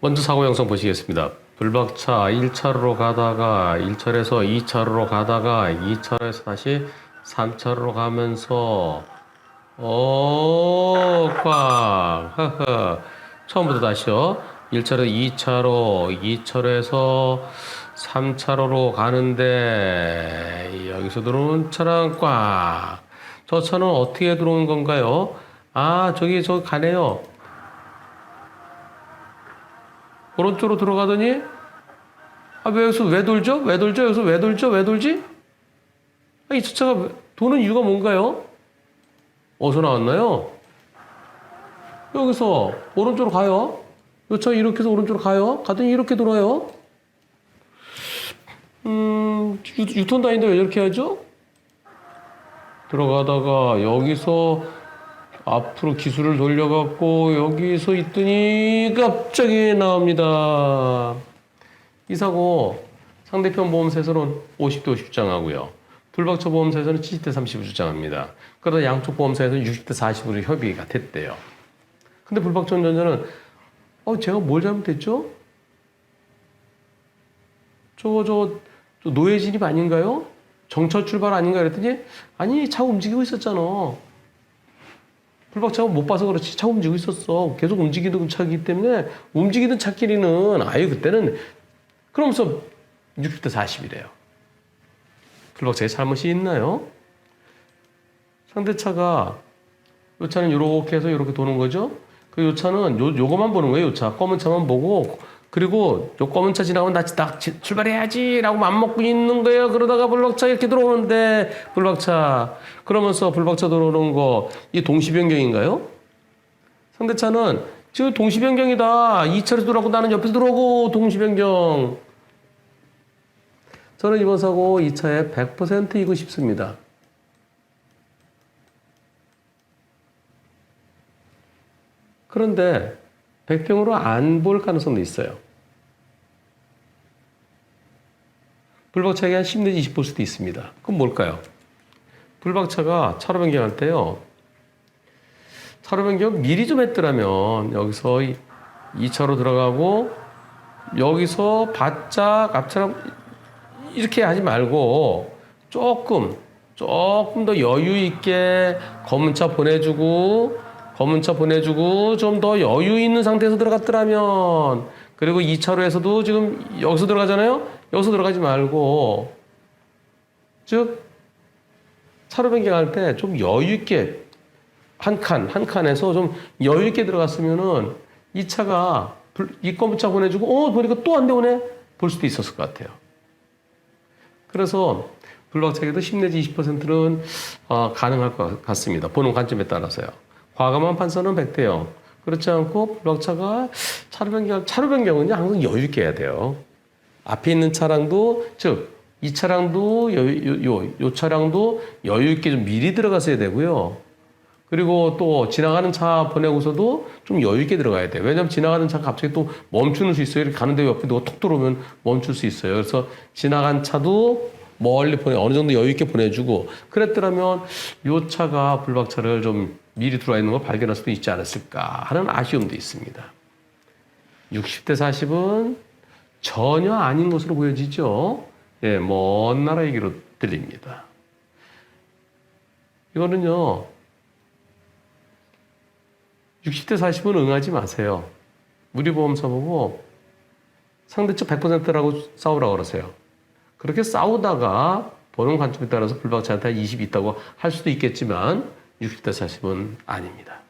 먼저 사고 영상 보시겠습니다. 불박차 1차로로 가다가 1차로에서 2차로로 가다가 2차로에서 다시 3차로로 가면서 오, 꽉. 허허. 처음부터 다시요. 1차로, 2차로, 2차로에서 3차로로 가는데 여기서 들어오는 차랑 꽉. 저 차는 어떻게 들어오는 건가요? 아, 저기 저 가네요. 오른쪽으로 들어가더니 아, 왜 여기서 왜 돌죠? 왜 돌죠? 여기서 왜 돌죠? 왜 돌지? 아, 이 차가 왜- 도는 이유가 뭔가요? 어디서 나왔나요? 여기서 오른쪽으로 가요. 요차 이렇게 해서 오른쪽으로 가요. 가더니 이렇게 돌아요. 음, 유, 유턴 다니는데 왜 이렇게 하죠? 들어가다가 여기서 앞으로 기술을 돌려갖고 여기서 있더니 갑자기 나옵니다. 이 사고 상대편 보험사에서는 50대 50 주장하고요. 불박차 보험사에서는 70대 30을 주장합니다. 그러다 양쪽 보험사에서는 60대 40으로 협의가 됐대요. 근데 불박차 운전자는 어 제가 뭘 잘못했죠? 저거 저, 저 노예 진입 아닌가요? 정차 출발 아닌가 그랬더니 아니 차 움직이고 있었잖아. 불박차가 못 봐서 그렇지 차 움직이고 있었어. 계속 움직이는 차이기 때문에 움직이던 차끼리는 아유 그때는 그러면서 60대 40이래요. 불박차에 잘못이 있나요? 상대 차가 요 차는 이렇게 해서 이렇게 도는 거죠. 그 요 차는 요 요거만 보는 거예요. 요 차. 검은 차만 보고 그리고 요 검은 차 지나가면 나딱 출발해야지 라고 맘 먹고 있는 거예요. 그러다가 불박차 이렇게 들어오는데 불박차 그러면서 불박차 들어오는 거 이 동시 변경인가요? 상대차는 지금 동시 변경이다. 이 차로 들어가고 나는 옆에서 들어오고 동시 변경. 저는 이번 사고 이 차에 100% 이고 싶습니다. 그런데 100평으로 안 볼 가능성도 있어요. 불박차가 한10 내지 20볼 수도 있습니다. 그럼 뭘까요? 불박차가 차로 변경할 때요. 차로 변경 미리 좀 했더라면 여기서 2차로 들어가고 여기서 바짝 앞차랑 이렇게 하지 말고 조금 조금 더 여유 있게 검은 차 보내주고 검은 차 보내주고 좀 더 여유 있는 상태에서 들어갔더라면 그리고 2차로에서도 지금 여기서 들어가잖아요. 여기서 들어가지 말고 즉 차로 변경할 때 좀 여유 있게 한 칸, 한 칸에서 좀 여유 있게 들어갔으면은 이 차가 불- 이 검은 차 보내주고 어 보니까 또안 되오네 볼 수도 있었을 것 같아요. 그래서 블록체계도 10 내지 20%는 어, 가능할 것 같습니다. 보는 관점에 따라서요. 과감한 판사는 100대 0. 그렇지 않고 블록차가 차로 변경, 차로 변경은요 항상 여유 있게 해야 돼요. 앞에 있는 차량도 즉 이 차량도 여유, 요, 요, 요 차량도 여유 있게 좀 미리 들어갔어야 되고요. 그리고 또 지나가는 차 보내고서도 좀 여유 있게 들어가야 돼요. 왜냐하면 지나가는 차가 갑자기 또 멈추는 수 있어요. 이렇게 가는데 옆에 누가 톡 들어오면 멈출 수 있어요. 그래서 지나간 차도 멀리 보내 어느 정도 여유 있게 보내주고 그랬더라면 요 차가 불박차를 좀 미리 들어와 있는 걸 발견할 수도 있지 않았을까 하는 아쉬움도 있습니다. 60대 40은 전혀 아닌 것으로 보여지죠. 예, 먼 나라 얘기로 들립니다. 이거는요, 60대 40은 응하지 마세요. 우리 보험사 보고 상대쪽 100%라고 싸우라고 그러세요. 그렇게 싸우다가 보는 관점에 따라서 불박차한테 20 있다고 할 수도 있겠지만 60대 40은 아닙니다.